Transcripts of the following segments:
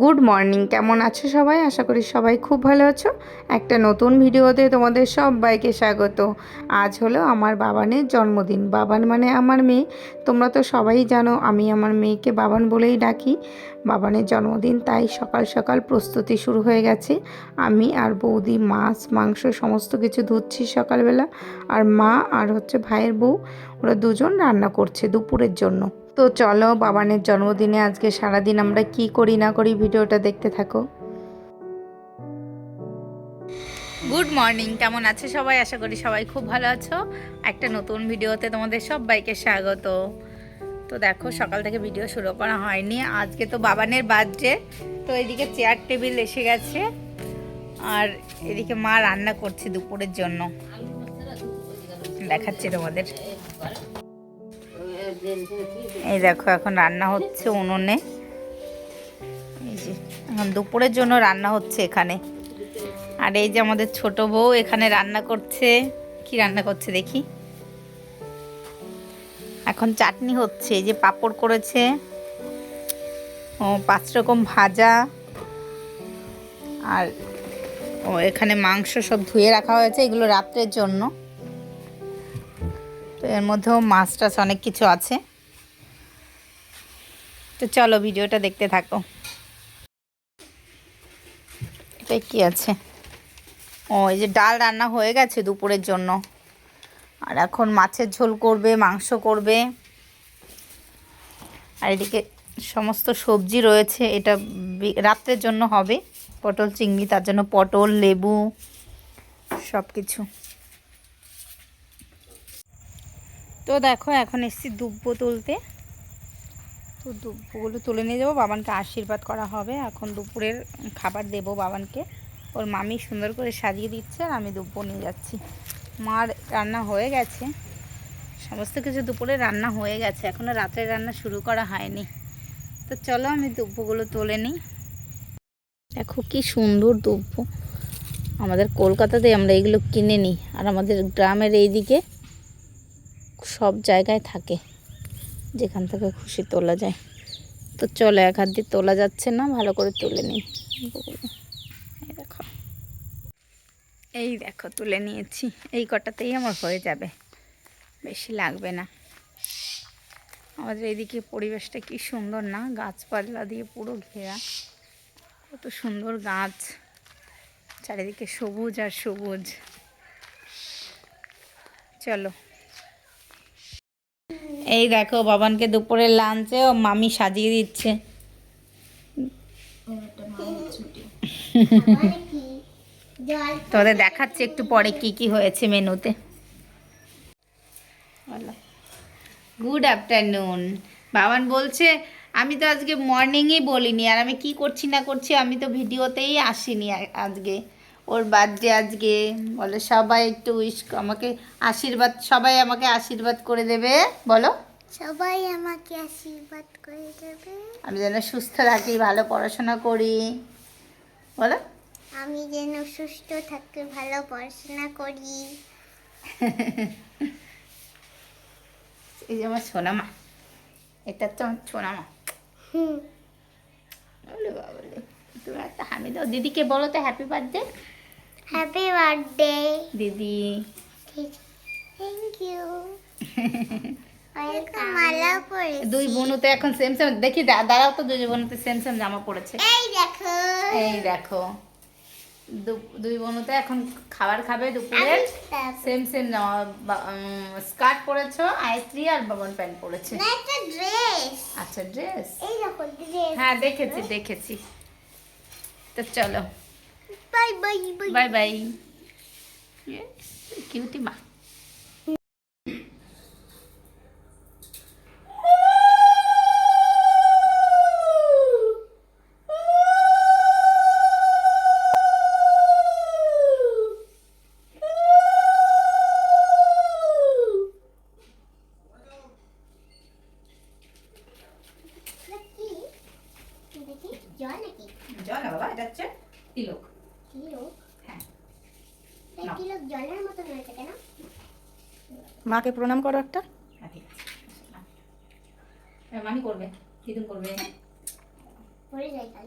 Good morning কেমন আছো সবাই? আশা করি সবাই খুব ভালো আছো। একটা নতুন ভিডিওতে তোমাদের সবাইকে স্বাগত। আজ হলো আমার বাবানের জন্মদিন। বাবান মানে আমার মেয়ে। তোমরা তো সবাই জানো, আমি আমার মেয়েকে বাবান বলেই ডাকি। বাবানের জন্মদিন তাই সকাল সকাল প্রস্তুতি শুরু হয়ে গেছে। আমি আর বৌদি, মাছ, মাংস সমস্ত কিছু ধুচ্ছি সকালবেলা। আর মা আর হচ্ছে ভাইয়ের বউ, ওরা দুজন রান্না করছে দুপুরের জন্য। তো চলো বাবানের জন্মদিনে আজকে সারাদিন আমরা কি করি না করি ভিডিওটা দেখতে থাকো। গুড মর্নিং কেমন আছে সবাই? আশা করি সবাই খুব ভালো আছো। একটা নতুন ভিডিওতে তোমাদের সবাইকে স্বাগত। তো দেখো, সকাল থেকে ভিডিও শুরু করা হয়নি। আজকে তো বাবানের বার্থডে, তো এদিকে চেয়ার টেবিল এসে গেছে। আর এদিকে মা রান্না করছে দুপুরের জন্য। দেখাচ্ছি তোমাদের। এই দেখো, এখন রান্না হচ্ছে উনুনে। এই যে, এখন দুপুরের জন্য রান্না হচ্ছে এখানে। আর এই যে আমাদের ছোট বউ এখানে রান্না করছে। কি রান্না করছে দেখি? এখন চাটনি হচ্ছে, এই যে পাঁপড় করেছে। ও, পাঁচ রকম ভাজা। আর ও, এখানে মাংস সব ধুয়ে রাখা হয়েছে, এগুলো রাত্রের জন্য। তো এর মধ্যেও মাছ টাছ অনেক কিছু আছে। তো চলো ভিডিওটা দেখতে থাকো। এটা কি আছে? ও, এই যে ডাল রান্না হয়ে গেছে দুপুরের জন্য। আর এখন মাছের ঝোল করবে, মাংস করবে। আর এদিকে সমস্ত সবজি রয়েছে, এটা রাত্রের জন্য হবে। পটল, চিংড়ি, তার জন্য পটল, লেবু সব কিছু তো দেখো, এখন এসছি দুব্বো তুলতে। তো দুব্বোগুলো তুলে নিয়ে যাব। বাবানকে আশীর্বাদ করা হবে। এখন দুপুরের খাবার দেবো বাবানকে। ওর মামি সুন্দর করে সাজিয়ে দিচ্ছে আর আমি দুব্বো নিয়ে যাচ্ছি। মার রান্না হয়ে গেছে। সমস্ত কিছু দুপুরে রান্না হয়ে গেছে। এখনও রাতের রান্না শুরু করা হয়নি। তো চলো আমি দুব্বোগুলো তুলে নিই। দেখো কি সুন্দর দুব্বো। আমাদের কলকাতাতে আমরা এগুলো কিনে নিই। আর আমাদের গ্রামের এইদিকে সব জায়গায় থাকে, যেখান থেকে খুশি তোলা যায়। তো চলো এক হাত দিয়ে তোলা যাচ্ছে না, ভালো করে তুলে নিই। এই দেখো। এই দেখো, তুলে নিয়েছি। এই কটাতেই আমার হয়ে যাবে। বেশি লাগবে না। আমাদের এইদিকে পরিবেশটা কি সুন্দর না? গাছপালা দিয়ে পুরো ঘেরা। কত সুন্দর গাছ। চারিদিকে সবুজ আর সবুজ। চলো। এই দেখো, বাবানকে দুপুরের লাঞ্চে ও মামি সাজিয়ে দিচ্ছে। তোদের দেখাচ্ছে একটু পরে কি কি হয়েছে মেনুতে। গুড আফটারনুন বাবান বলছে, আমি তো আজকে মর্নিংই বলিনি, আর আমি কি করছি না করছি আমি তো ভিডিওতেই আসিনি আজকে। ওর বার্থডে আজকে। বলো সবাই একটু উইশ আমাকে আশীর্বাদ সবাই আমাকে আশীর্বাদ করে দেবে বলো। সবাই আমাকে আশীর্বাদ করে দেবে। আমি যেন সুস্থ থাকি ভালো পড়াশোনা করি। বলো। আমি যেন সুস্থ থাকি ভালো পড়াশোনা করি। এই যে আমার সোনামা। এটা তো আমার সোনামা। হুম। বলে বাবলে তুমি একটা হামি দাও। দিদিকে বলো তো হ্যাপি বার্থডে হ্যাপি বার্থডে দিদি। থ্যাংক ইউ দুই বোনও তো এখন সেম সেম দেখি দা- দাঁড়াও তো দুই বোনও তো সেম সেম জামা পড়েছে। এই দেখো। এই দেখো। দুই বোনও তো এখন খাবার খাবে দুপুরে। সেম সেম জামা স্কার্ট পরেছো আইত্রি আর বাবন প্যান্ট পরেছে। ড্রেস আচ্ছা ড্রেস এই দেখো ড্রেস হ্যাঁ দেখেছি দেখেছি। তো চলো। Bye bye bye bye bye cutie মা কি মাকে প্রণাম করো একটা। মানি করবে দিদুন করবে। পড়ে যায় কাল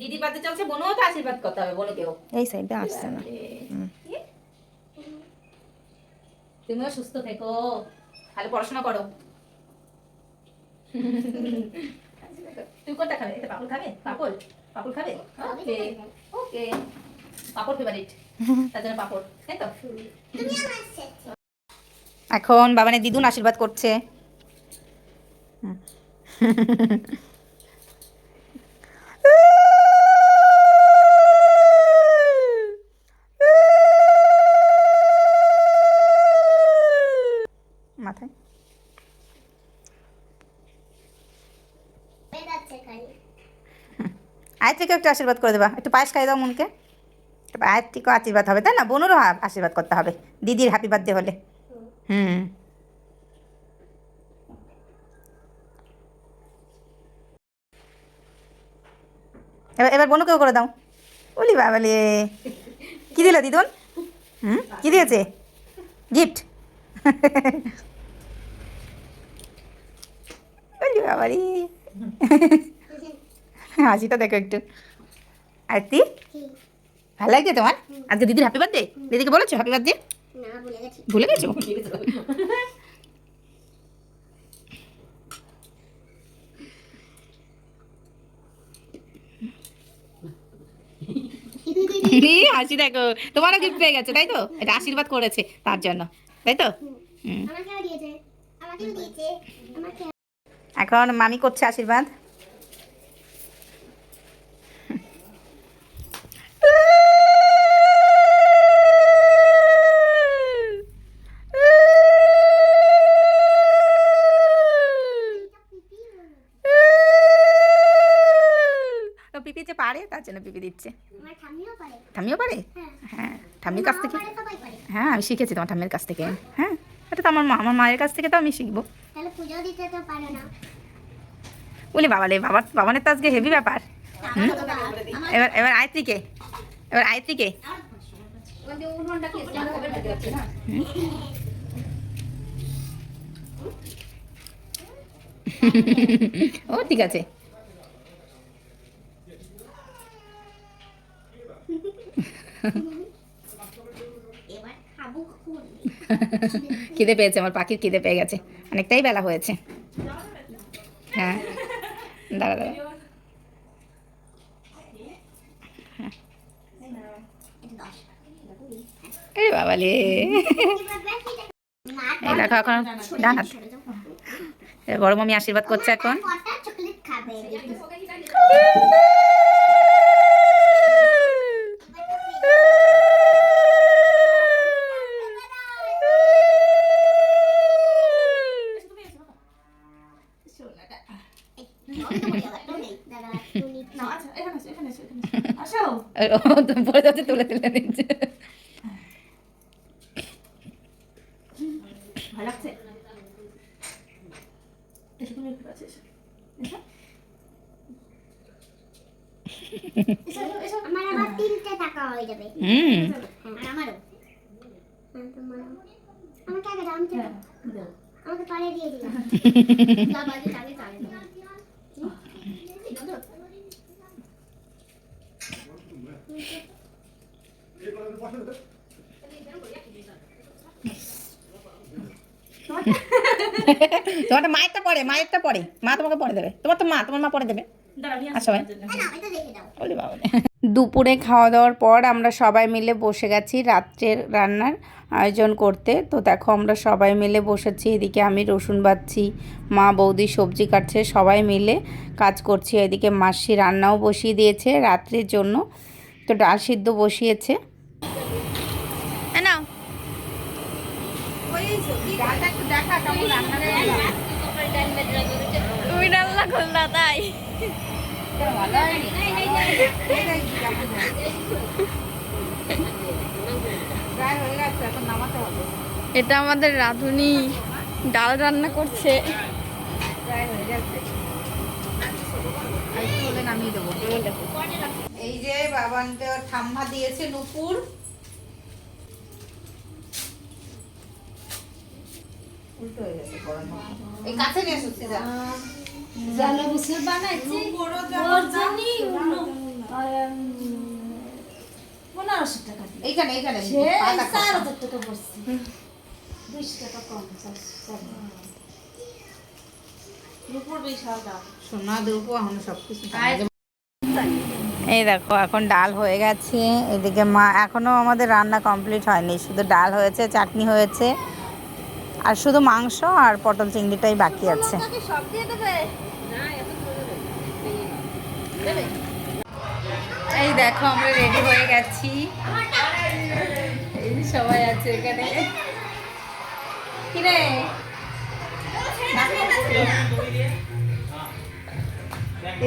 দিদি বাদে চলছে বোনও তো আশীর্বাদ করতে হবে বোনকেও এই সাইডে আসছে না। তুমিও সুস্থ থেকো। ভালো পড়াশোনা করো। তুই কোনটা খাবে? এটা পাপড় খাবে? পাপড়? পাপড় খাবে? ওকে। ওকে। পাপড় ফেভারিট তার জন্য পাপড় তাই তো? তুমি আমার সাথে এখন বাবানের দিদুন আশীর্বাদ করছে। মাথায়। বেড়াচ্ছে থেকে একটু আশীর্বাদ করে দেবা। একটু পায়েস খাই দাও মনকে। থেকেও আশীর্বাদ হবে, তাই না? বোনেরও আশীর্বাদ করতে হবে। দিদির হ্যাপি বার্থডে হলে। হুম। এবার এবার বোনকেও করে দাও। বলি বাবালে। কি দিল দিদুন? হুম? কি দিয়েছে? গিফট বলি বাবারি। হাসিটা দেখো একটু। আরতি ভালো লাগছে তোমার? আজকে দিদির হ্যাপি বার্থডে দিদিকে বলেছ হ্যাপি বার্থডে ভুলে গেছো। হাসি দেখো তোমারও গিফট পেয়ে গেছে তাই তো? এটা আশীর্বাদ করেছে তার জন্য তাই তো? এখন মামি করছে আশীর্বাদ ও পিপি যে পারে তার জন্য পিপি দিচ্ছে? ঠাম্মিও পারে। হ্যাঁ। হ্যাঁ ঠাম্মির কাছ থেকে? হ্যাঁ আমি শিখেছি তোমার ঠাম্মির কাছ থেকে। হ্যাঁ এটা তো আমার মা আমার মায়ের কাছ থেকে তো আমি শিখব। বলি বাবালে বাবা বাবানের তো আজকে হেভি ব্যাপার। হুম? এবার এবার আয়ত্রীকে এবার আয়ত্রীকে। হুম? ও ঠিক আছে এবার খাব খুন খিদে পেয়েছে আমার পাখির খিদে পেয়ে গেছে। অনেকটাই বেলা হয়েছে। হ্যাঁ। দাঁড়া দাঁড়া। এই বাবালে এই দেখো এখন ডান হাত। বড় মমি আশীর্বাদ করছে এখন। পড়ে যাচ্ছে তুলে তুলে নিচ্ছে আমার আবার তিনটে টাকা হয়ে যাবে হুম আর আমারও আমাকে আগে দাম ছিল আমাকে পরে দিয়ে দিলাম বাবাকে আগে পরে তোমার তো মায়েরটা পড়ে মায়েরটা পড়ে মা তোমাকে পড়ে দেবে তোমার তো মা তোমার মা পড়ে দেবে আচ্ছা দেখে দুপুরে খাওয়া দাওয়ার পর আমরা সবাই মিলে বসে গেছি রাত্রের রান্নার আয়োজন করতে। তো দেখো আমরা সবাই মিলে বসেছি এদিকে আমি রসুন বাচ্ছি মা বৌদি সবজি কাটছে সবাই মিলে কাজ করছি। এদিকে মাসি রান্নাও বসিয়ে দিয়েছে রাত্রের জন্য। তো ডাল সিদ্ধ বসিয়েছে। নাও। রান্না তাই এটা আমাদের রাঁধুনি ডাল রান্না করছে। এই যে বাবানকে ওর ঠাম্মা দিয়েছে নুপুর। উল্টো হয়ে গেছে গরম। এই কাছে নিয়ে এসো সিজা। জালো বুসে বানাইছি। ওর জন্য পনেরোশো টাকা এইখানে এইখানে চার হাজার টাকা পড়ছে দুইশো টাকা কম চার সোনা দেবো এখন সব কিছু এই দেখো এখন ডাল হয়ে গেছে। এদিকে মা এখনও আমাদের রান্না কমপ্লিট হয়নি। শুধু ডাল হয়েছে চাটনি হয়েছে। আর শুধু মাংস আর পটল চিংড়িটাই বাকি আছে। সব দিয়ে দেবে? এই দেখো আমরা রেডি হয়ে গেছি। সবাই আছে এখানে। কিরে?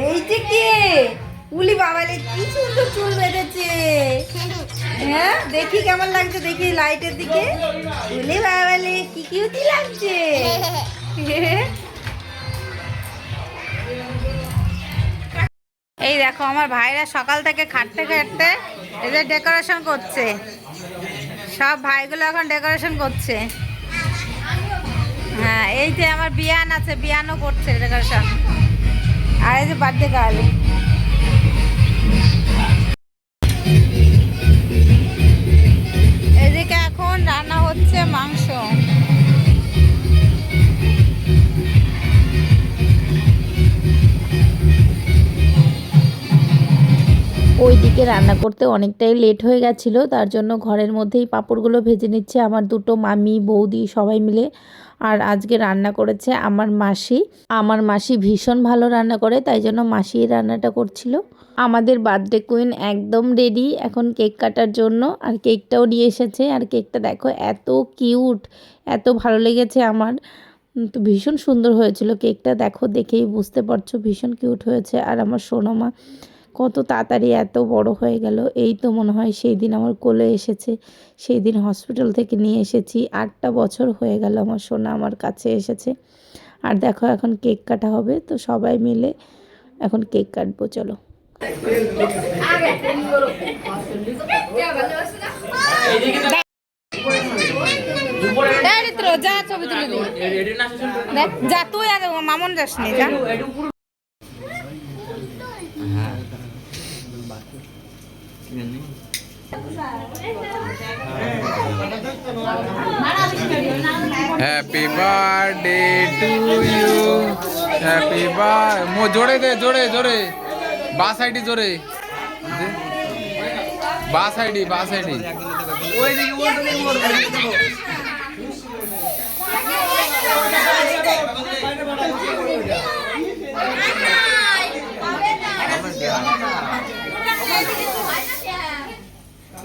এই যে কে? উলি বাবালে, কি সুন্দর চুল বেঁধেছে। হ্যাঁ দেখি কেমন লাগছে, দেখি লাইটের দিকে। উলি বাবালে, কি কিউটি লাগছে। এই দেখো, আমার ভাইরা সকাল থেকে খাটতে খাটতে এদের ডেকোরেশন করছে। সব ভাইগুলো এখন ডেকোরেশন করছে। হ্যাঁ এই যে আমার বিয়ান আছে, বিয়ানও করছে ডেকোরেশন আর এই যে বার্থডে গার্ল ওইদিকে রান্না করতে অনেকটাই লেট হয়ে গেছিল, তার জন্য ঘরের মধ্যেই পাঁপড়গুলো ভেজে নিচ্ছে আমার দুটো মামি, বৌদি সবাই মিলে। আর আজকে রান্না করেছে আমার মাসি। আমার মাসি ভীষণ ভালো রান্না করে, তাই জন্য মাসি রান্নাটা করছিল। আমাদের বার্থডে কুইন একদম রেডি এখন কেক কাটার জন্য। আর কেকটাও নিয়ে এসেছে, আর কেকটা দেখো এত কিউট এত ভালো লেগেছে আমার। তো ভীষণ সুন্দর হয়েছিল কেকটা দেখো দেখেই বুঝতে পারছ ভীষণ কিউট হয়েছে। আর আমার সোনামা কত তাড়াতাড়ি এত বড় হয়ে গেল। এই তো মনে হয় সেই দিন আমার কোলে এসেছে। সেই দিন হসপিটাল থেকে নিয়ে এসেছি। আটটা বছর হয়ে গেল আমার সোনা আমার কাছে এসেছে। আর দেখো এখন কেক কাটা হবে। তো সবাই মিলে এখন কেক কাটবো, চলো। যা তুই আগে মামন যাস নি যা। Happy birthday to you happy বার মো, জোরে দে, জোরে জোরে। বা সাইডি জোরে। বা সাইডি বা সাইডি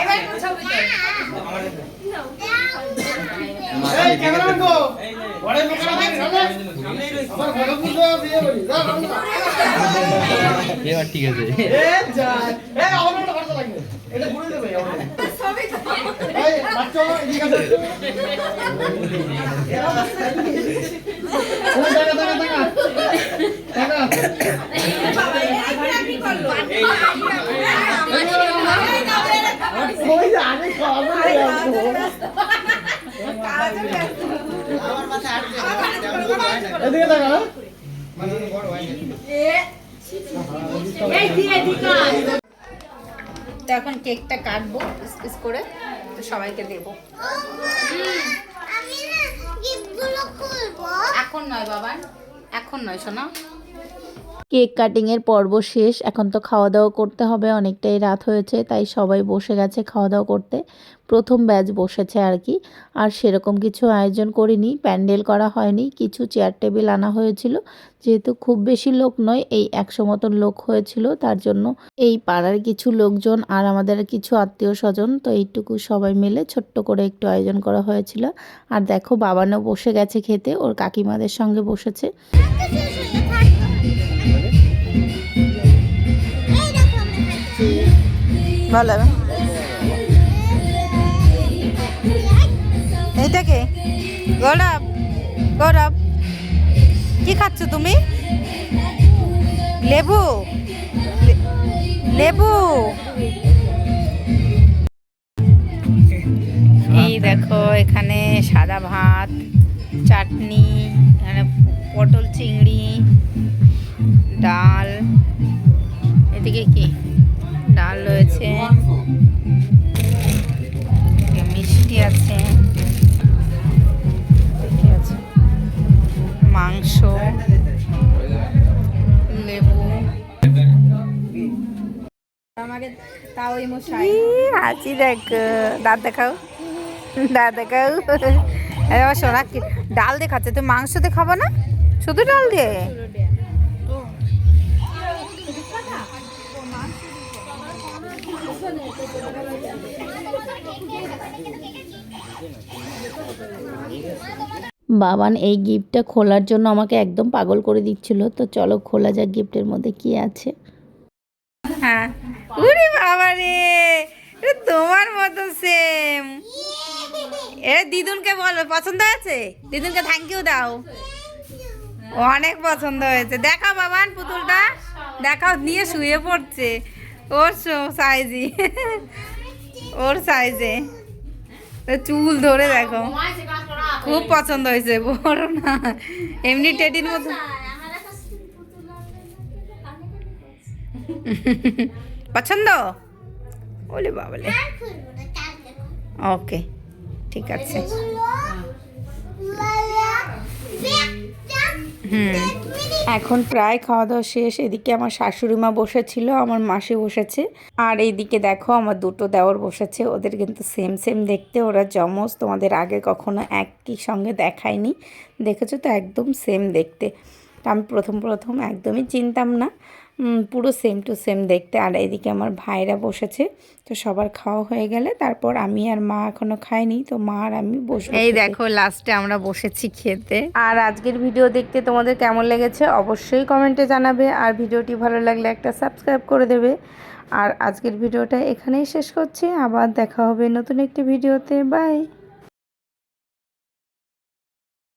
এবার ঠিক আছে তো এখন কেকটা কাটবো পিস পিস করে তো সবাইকে দেবো। এখন নয় বাবা এখন নয় শোনা। কেক কাটিংয়ের পর্ব শেষ। এখন তো খাওয়া দাওয়া করতে হবে, অনেকটাই রাত হয়েছে, তাই সবাই বসে গেছে খাওয়া দাওয়া করতে। প্রথম ব্যাচ বসেছে আর কি। আর সেরকম কিছু আয়োজন করিনি, প্যান্ডেল করা হয়নি, কিছু চেয়ার টেবিল আনা হয়েছিল। যেহেতু খুব বেশি লোক নয়, এই একশো মতন লোক হয়েছিল, তার জন্য এই পাড়ার কিছু লোকজন আর আমাদের কিছু আত্মীয় স্বজন তো এইটুকু সবাই মিলে ছোট্ট করে একটু আয়োজন করা হয়েছিল। আর দেখো, বাবানও বসে গেছে খেতে, ওর কাকিমাদের সঙ্গে বসেছে। ভালো এইটা কে? গৌরব গৌরব, কি খাচ্ছ তুমি? লেবু? লেবু? এই দেখো, এখানে সাদা ভাত, চাটনি, এখানে পটল চিংড়ি, ডাল, এদিকে কি? হাসি দেখ দাঁত দেখাও। দাঁত দেখাও। আরে সোনা কি? ডাল দিয়ে খাচ্ছে। তুই মাংস দিয়ে খাব না? শুধু ডাল দিয়ে? বাবান এই গিফটটা খোলার জন্য আমাকে একদম পাগল করে দিচ্ছিল। তো চলো খোলা যাক গিফটের মধ্যে কি আছে। হ্যাঁ। বাবা রে তোমার মতো সেম এটা দিদুনকে বলো, পছন্দ হয়েছে? দিদুনকে থ্যাংক ইউ দাও। অনেক পছন্দ হয়েছে। দেখাও বাবান পুতুলটা। দেখাও, নিয়ে শুয়ে পড়ছে। ওর সাইজই ওর সাইজে চুল ধরে দেখো। খুব পছন্দ হয়েছে, বড় না। এমনি টেডির মতো পছন্দ? ওলে বাবলে। ওকে, ঠিক আছে। হুম, এখন প্রায় খাওয়া দাওয়া শেষ। এদিকে আমার শাশুড়ি মা বসেছিল, আমার মাসি বসেছে। আর এইদিকে দেখো, আমার দুটো দেওর বসেছে। ওদের কিন্তু সেম সেম দেখতে। ওরা জমজ তোমাদের আগে কখনো একই সঙ্গে দেখায়নি। দেখেছ তো? একদম সেম দেখতে। আমি প্রথম প্রথম একদমই চিনতাম না। পুরো সেম টু সেম দেখতে। আর এদিকে আমার ভাইরা বসেছে তো সবার খাওয়া হয়ে গেলে তারপর আমি আর মা এখনও খাইনি তো মা আর আমি বসে এই দেখো লাস্টে আমরা বসেছি খেতে। আর আজকের ভিডিও দেখতে তোমাদের কেমন লেগেছে অবশ্যই কমেন্টে জানাবে আর ভিডিওটি ভালো লাগলে একটা সাবস্ক্রাইব করে দেবে। আর আজকের ভিডিওটা এখানেই শেষ করছি আবার দেখা হবে নতুন একটি ভিডিওতে বাই